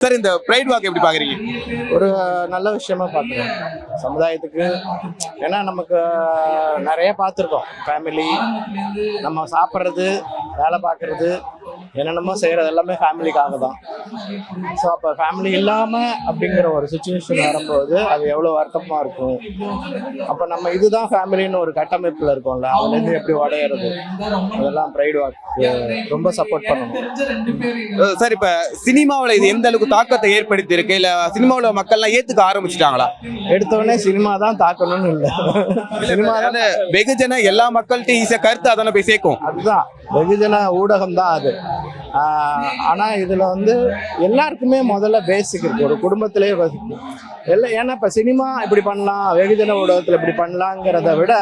Sir இந்த bright walk எப்படி பாக்குறீங்க ஒரு நல்ல விஷயமா பார்க்குறோம் சமுதாயத்துக்கு ஏன்னா நமக்கு நிறைய பார்த்துருக்கோம். ஃபேமிலி நம்ம சாப்பிட்றது வேலை பார்க்கறது என்னென்னமோ செய்கிறது எல்லாமே ஃபேமிலிக்காக தான் ஸோ அப்போ ஃபேமிலி இல்லாமல் அப்படிங்கிற ஒரு சுச்சுவேஷன் வரும்போது அது எவ்வளோ வருத்தமாக இருக்கும்? அப்போ நம்ம இதுதான் ஃபேமிலின்னு ஒரு கட்டமைப்பில் இருக்கோம்ல. அதுலேருந்து எப்படி உடையிறது? அதெல்லாம் ப்ரைட் வாக்கு ரொம்ப சப்போர்ட் பண்ணணும். சார் இப்ப சினிமாவுல இது எந்த அளவுக்கு தாக்கத்தை ஏற்படுத்தி இருக்கு இல்ல சினிமாவுல மக்கள்லாம் ஏத்துக்க ஆரம்பிச்சிட்டாங்களா? எடுத்தோடனே சினிமா தான் தாக்கணும்னு இல்லை. சினிமா தான் வெகுஜன எல்லா மக்கள்கிட்ட ஈஸியா கருத்து அதான போய் சேர்க்கும்? அதுதான். வெகுஜன ஊடகம் தான் அது. ஆனால் இதில் வந்து எல்லாருக்குமே முதல்ல பேசிக் இருக்குது ஒரு குடும்பத்திலே basic. எல்லாம் ஏன்னா இப்போ சினிமா இப்படி பண்ணலாம் வெகுஜன ஊடகத்தில் இப்படி பண்ணலாங்கிறத விட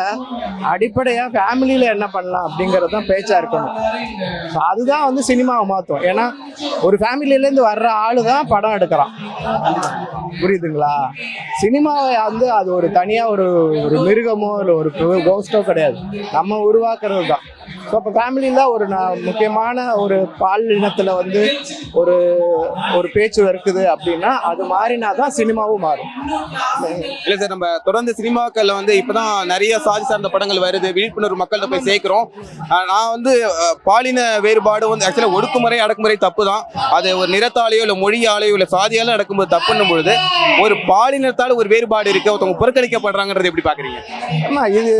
அடிப்படையாக ஃபேமிலியில் என்ன பண்ணலாம் அப்படிங்கிறது தான் பேச்சாக இருக்கணும். ஸோ அதுதான் வந்து சினிமாவை மாற்றும் ஏன்னா ஒரு ஃபேமிலியிலேருந்து வர்ற ஆளு தான் படம் எடுக்கிறான். புரியுதுங்களா? சினிமாவை வந்து அது ஒரு தனியாக ஒரு ஒரு மிருகமோ இல்லை ஒரு கோஸ்டோ கிடையாது. நம்ம உருவாக்குறது தான். ஸோ அப்போ ஃபேமிலியில் ஒரு முக்கியமான ஒரு பால் இனத்தில் வந்து ஒரு ஒரு பேச்சு இருக்குது அப்படின்னா அது மாறினா தான் சினிமாவும் மாறும். இல்லை சார் நம்ம தொடர்ந்து சினிமாக்களில் வந்து இப்பதான் நிறைய சாதி சார்ந்த படங்கள் வருது. விழிப்புணர்வு மக்கள்கிட்ட போய் சேர்க்குறோம். நான் வந்து பாலின வேறுபாடு வந்து ஆக்சுவலாக ஒடுக்குமுறை அடக்குமுறை தப்பு தான் அது ஒரு நிறத்தாலேயோ இல்லை மொழியாலேயோ இல்லை சாதியால நடக்கும்போது தப்புன்னும் பொழுது ஒரு பாலினத்தால் ஒரு வேறுபாடு இருக்கு. ஒருத்தவங்க புறக்கணிக்கப்படுறாங்கன்றது எப்படி பார்க்குறீங்க ஆமா இது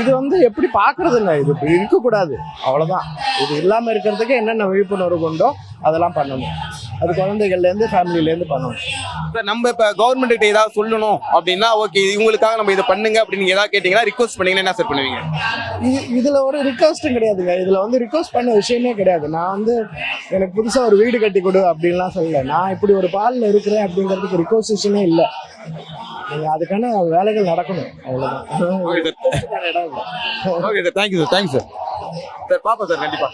இது வந்து எப்படி பார்க்கறதுங்க இது இருக்கக்கூடாது. அவ்வளோதான் இது இல்லாமல் இருக்கிறதுக்கு என்னென்ன விழிப்புணர்வு கொண்டோ அதெல்லாம் பண்ணணும். அது குழந்தைகள்லேருந்து ஃபேமிலிலேருந்து பண்ணணும். சார் நம்ம இப்ப கவர்மெண்ட் கிட்ட ஏதாவது சொல்லணும் அப்படின்னா ஓகே இவங்களுக்காக நம்ம இதை பண்ணுங்க அப்படின்னு நீங்க ஏதாவது கேட்டீங்கன்னா ரிக்வஸ்ட் பண்ணீங்கன்னா என்ன சார் பண்ணுவீங்க? இது இதில் ஒரு ரிக்வஸ்ட்டும் கிடையாதுங்க. இதில் வந்து ரிக்வஸ்ட் பண்ண விஷயமே கிடையாது. நான் வந்து எனக்கு புதுசாக ஒரு வீடு கட்டி கொடு அப்படின்லாம் சொல்லல. நான் இப்படி ஒரு பாலில் இருக்கிறேன் அப்படிங்கிறதுக்கு ரிக்வஸ்டேஷனே இல்லை. நீங்கள் அதுக்கான வேலைகள் நடக்கணும். அவ்வளோதான் okay sir thank you sir thank you sir sir பாப்பா சார் கண்டிப்பா.